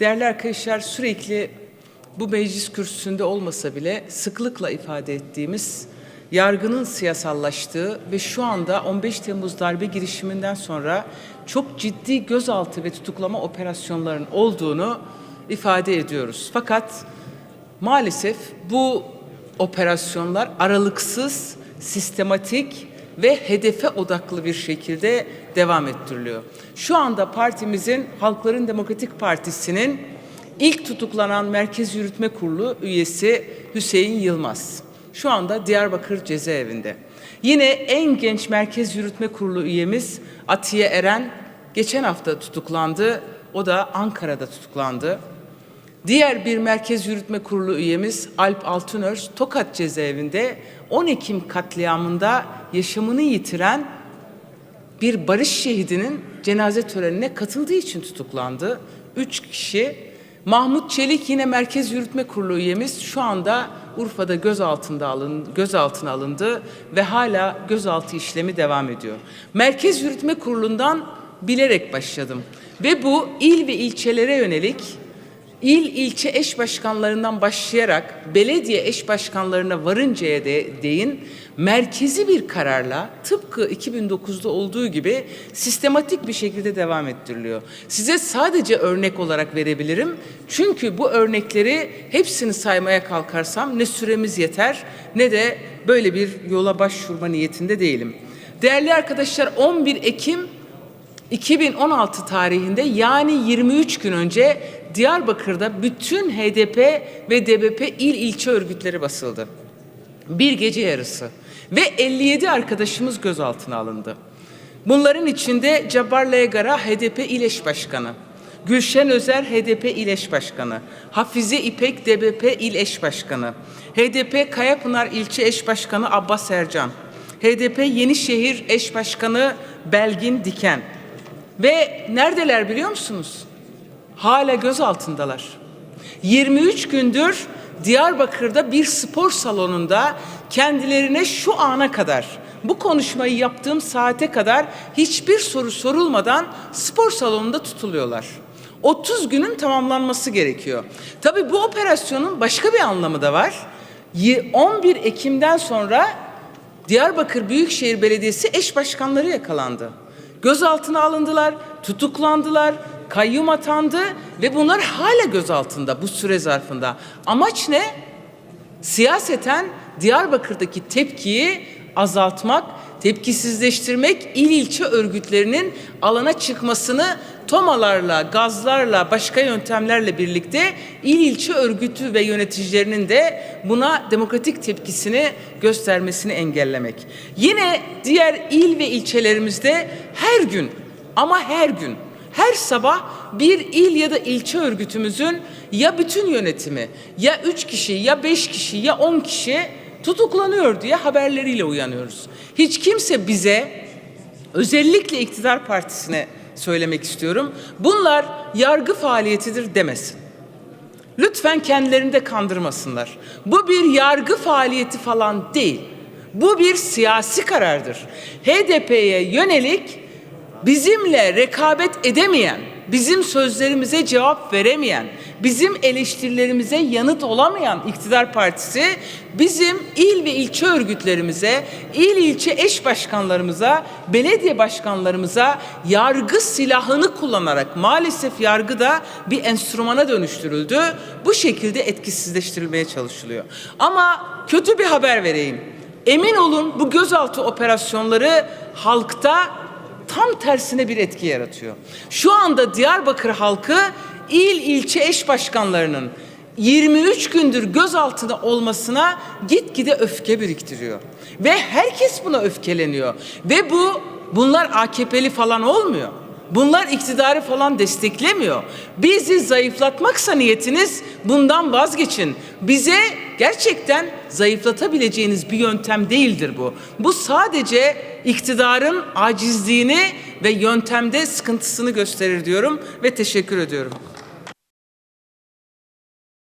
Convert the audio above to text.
Değerli arkadaşlar sürekli bu meclis kürsüsünde olmasa bile sıklıkla ifade ettiğimiz yargının siyasallaştığı ve şu anda 15 Temmuz darbe girişiminden sonra çok ciddi gözaltı ve tutuklama operasyonlarının olduğunu ifade ediyoruz. Fakat maalesef bu operasyonlar aralıksız, sistematik ve hedefe odaklı bir şekilde devam ettiriliyor. Şu anda partimizin Halkların Demokratik Partisi'nin ilk tutuklanan Merkez Yürütme Kurulu üyesi Hüseyin Yılmaz. Şu anda Diyarbakır cezaevinde. Yine en genç Merkez Yürütme Kurulu üyemiz Atiye Eren geçen hafta tutuklandı. O da Ankara'da tutuklandı. Diğer bir Merkez Yürütme Kurulu üyemiz Alp Altınörs Tokat cezaevinde 10 Ekim katliamında yaşamını yitiren bir barış şehidinin cenaze törenine katıldığı için tutuklandı. Üç kişi. Mahmut Çelik yine Merkez Yürütme Kurulu üyemiz şu anda Urfa'da gözaltında alın, gözaltına alındı ve hala gözaltı işlemi devam ediyor. Merkez Yürütme Kurulu'ndan bilerek başladım ve bu il ve ilçelere yönelik il ilçe eş başkanlarından başlayarak belediye eş başkanlarına varıncaya de, değin merkezi bir kararla tıpkı 2009'da olduğu gibi sistematik bir şekilde devam ettiriliyor. Size sadece örnek olarak verebilirim. Çünkü bu örnekleri hepsini saymaya kalkarsam ne süremiz yeter ne de böyle bir yola başvurma niyetinde değilim. Değerli arkadaşlar 11 Ekim 2016 tarihinde yani 23 gün önce Diyarbakır'da bütün HDP ve DBP il ilçe örgütleri basıldı. Bir gece yarısı ve 57 arkadaşımız gözaltına alındı. Bunların içinde Cabbar Legara HDP İl Eş Başkanı, Gülşen Özer HDP İl Eş Başkanı, Hafize İpek DBP İl Eş Başkanı, HDP Kayapınar İlçe Eş Başkanı Abbas Ercan, HDP Yenişehir Eş Başkanı Belgin Diken, ve neredeler biliyor musunuz? Hala gözaltındalar. 23 gündür Diyarbakır'da bir spor salonunda kendilerine şu ana kadar bu konuşmayı yaptığım saate kadar hiçbir soru sorulmadan spor salonunda tutuluyorlar. 30 günün tamamlanması gerekiyor. Tabii bu operasyonun başka bir anlamı da var. 11 Ekim'den sonra Diyarbakır Büyükşehir Belediyesi eş başkanları yakalandı gözaltına alındılar, tutuklandılar, kayyum atandı ve bunlar hala gözaltında bu süre zarfında. Amaç ne? Siyaseten Diyarbakır'daki tepkiyi azaltmak, tepkisizleştirmek, il ilçe örgütlerinin alana çıkmasını tomalarla, gazlarla, başka yöntemlerle birlikte il ilçe örgütü ve yöneticilerinin de buna demokratik tepkisini göstermesini engellemek. Yine diğer il ve ilçelerimizde her gün ama her gün her sabah bir il ya da ilçe örgütümüzün ya bütün yönetimi ya üç kişi ya beş kişi ya on kişi tutuklanıyor diye haberleriyle uyanıyoruz. Hiç kimse bize özellikle iktidar partisine söylemek istiyorum. Bunlar yargı faaliyetidir demesin. Lütfen kendilerini de kandırmasınlar. Bu bir yargı faaliyeti falan değil. Bu bir siyasi karardır. HDP'ye yönelik bizimle rekabet edemeyen, bizim sözlerimize cevap veremeyen, bizim eleştirilerimize yanıt olamayan iktidar partisi bizim il ve ilçe örgütlerimize, il ilçe eş başkanlarımıza, belediye başkanlarımıza yargı silahını kullanarak maalesef yargı da bir enstrümana dönüştürüldü. Bu şekilde etkisizleştirilmeye çalışılıyor. Ama kötü bir haber vereyim. Emin olun bu gözaltı operasyonları halkta tam tersine bir etki yaratıyor. Şu anda Diyarbakır halkı il ilçe eş başkanlarının 23 gündür gözaltında olmasına gitgide öfke biriktiriyor. Ve herkes buna öfkeleniyor. Ve bu bunlar AKP'li falan olmuyor. Bunlar iktidarı falan desteklemiyor. Bizi zayıflatmaksa niyetiniz bundan vazgeçin. Bize gerçekten zayıflatabileceğiniz bir yöntem değildir bu. Bu sadece iktidarın acizliğini ve yöntemde sıkıntısını gösterir diyorum ve teşekkür ediyorum.